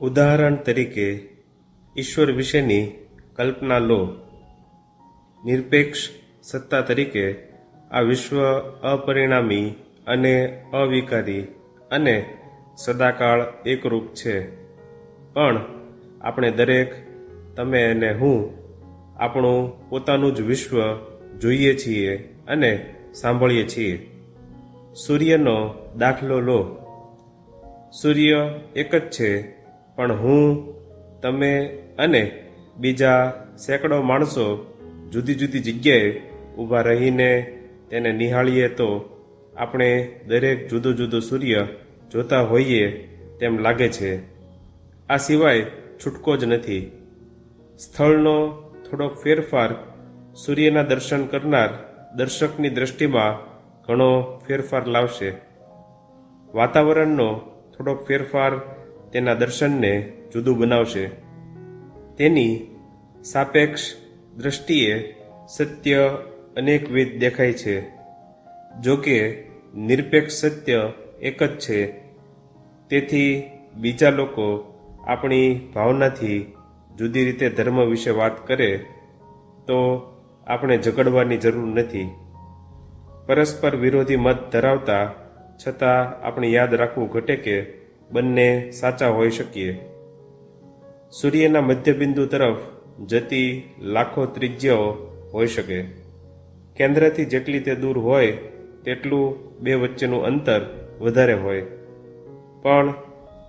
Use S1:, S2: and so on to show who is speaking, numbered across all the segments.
S1: ઉદાહરણ તરીકે, ઈશ્વર વિશેની કલ્પના લો. નિરપેક્ષ સત્તા તરીકે, આ વિશ્વ અપરિણામી અને અવિકારી અને સદાકાળ એકરૂપ છે. પણ આપણે દરેક, તમે અને હું, આપણું પોતાનું જ વિશ્વ જોઈએ છીએ અને સાંભળીએ છીએ. સૂર્યનો દાખલો લો. સૂર્ય એક જ છે પણ હું, તમે અને બીજા સેંકડો માણસો જુદી જુદી જગ્યાએ ઊભા રહીને તેને નિહાળીએ તો આપણે દરેક જુદો જુદો સૂર્ય જોતા હોઈએ તેમ લાગે છે. આ સિવાય છૂટકો જ નથી. સ્થળનો થોડોક ફેરફાર સૂર્યના દર્શન કરનાર દર્શકની દ્રષ્ટિમાં ઘણો ફેરફાર લાવશે. વાતાવરણનો થોડોક ફેરફાર તેના દર્શનને જુદું બનાવશે. તેની સાપેક્ષ દ્રષ્ટિએ સત્ય અનેકવિધ દેખાય છે જો કે નિરપેક્ષ સત્ય એક જ છે. તેથી બીજા લોકો આપણી ભાવનાથી જુદી રીતે ધર્મ વિશે વાત કરે તો આપણે ઝઘડવાની જરૂર નથી. પરસ્પર વિરોધી મત ધરાવતા છતાં આપણે યાદ રાખવું ઘટે કે બંને સાચા હોઈ શકીએ. સૂર્યના મધ્યબિંદુ તરફ જતી લાખો ત્રિજ્યાઓ હોઈ શકે. કેન્દ્રથી જેટલી તે દૂર હોય, તેટલું બે વચ્ચેનું અંતર વધારે હોય. પણ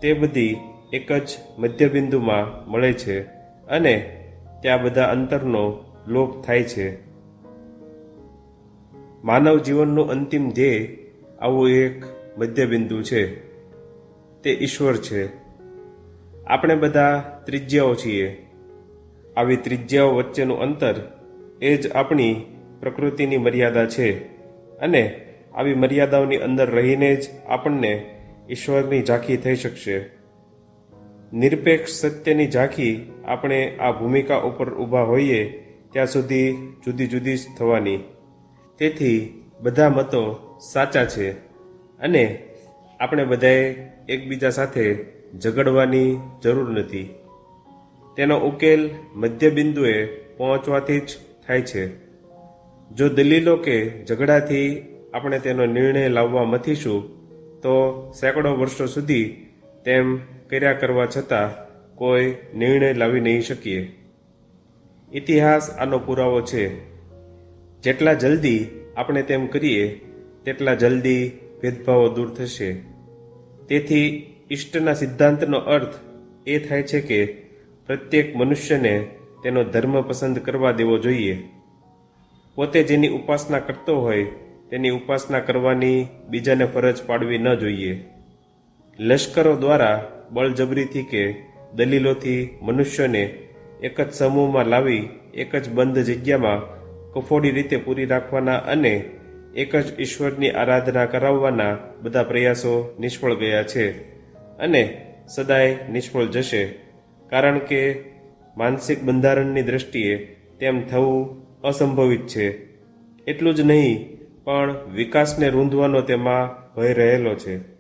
S1: તે બધી એક જ મધ્યબિંદુમાં મળે છે અને ત્યાં બધા અંતરનો લોપ થાય છે. માનવ જીવનનું અંતિમ ધ્યેય આવું એક મધ્યબિંદુ છે. તે ઈશ્વર છે. આપણે બધા ત્રિજ્યાઓ છીએ. આવી ત્રિજ્યાઓ વચ્ચેનું અંતર એ જ આપણી પ્રકૃતિની મર્યાદા છે અને આવી મર્યાદાઓની અંદર રહીને જ આપણને ઈશ્વરની ઝાંખી થઈ શકશે. નિરપેક્ષ સત્યની ઝાંખી આપણે આ ભૂમિકા ઉપર ઊભા હોઈએ ત્યાં સુધી જુદી જુદી જ થવાની. તેથી બધા મતો સાચા છે અને આપણે બધાએ એકબીજા સાથે ઝઘડવાની જરૂર નથી. તેનો ઉકેલ મધ્યબિંદુએ પહોંચવાથી જ થાય છે. જો દલીલો કે ઝઘડાથી આપણે તેનો નિર્ણય લાવવા મથીશું, તો સેંકડો વર્ષો સુધી તેમ કર્યા કરવા છતાં કોઈ નિર્ણય લાવી નહીં શકીએ. ઇતિહાસ આનો પુરાવો છે. જેટલા જલ્દી આપણે તેમ કરીએ, તેટલા જલ્દી ભેદભાવો દૂર થશે. તેથી ઈષ્ટના સિદ્ધાંતનો અર્થ એ થાય છે કે પ્રત્યેક મનુષ્યને તેનો ધર્મ પસંદ કરવા દેવો જોઈએ. પોતે જેની ઉપાસના કરતો હોય, તેની ઉપાસના કરવાની બીજાને ફરજ પાડવી ન જોઈએ. લશ્કરો દ્વારા બળજબરીથી કે દલીલોથી મનુષ્યને એક જ સમૂહમાં લાવી, એક જ બંધ જગ્યામાં કફોડી રીતે પૂરી રાખવાના અને એક જ ઈશ્વરની આરાધના કરાવવાના બધા પ્રયાસો નિષ્ફળ ગયા છે અને સદાય નિષ્ફળ જશે. કારણ કે માનસિક બંધારણની દ્રષ્ટિએ તેમ થવું અસંભવિત છે. એટલું જ નહીં, પણ વિકાસને રૂંધવાનો તેમાં ભય રહેલો છે.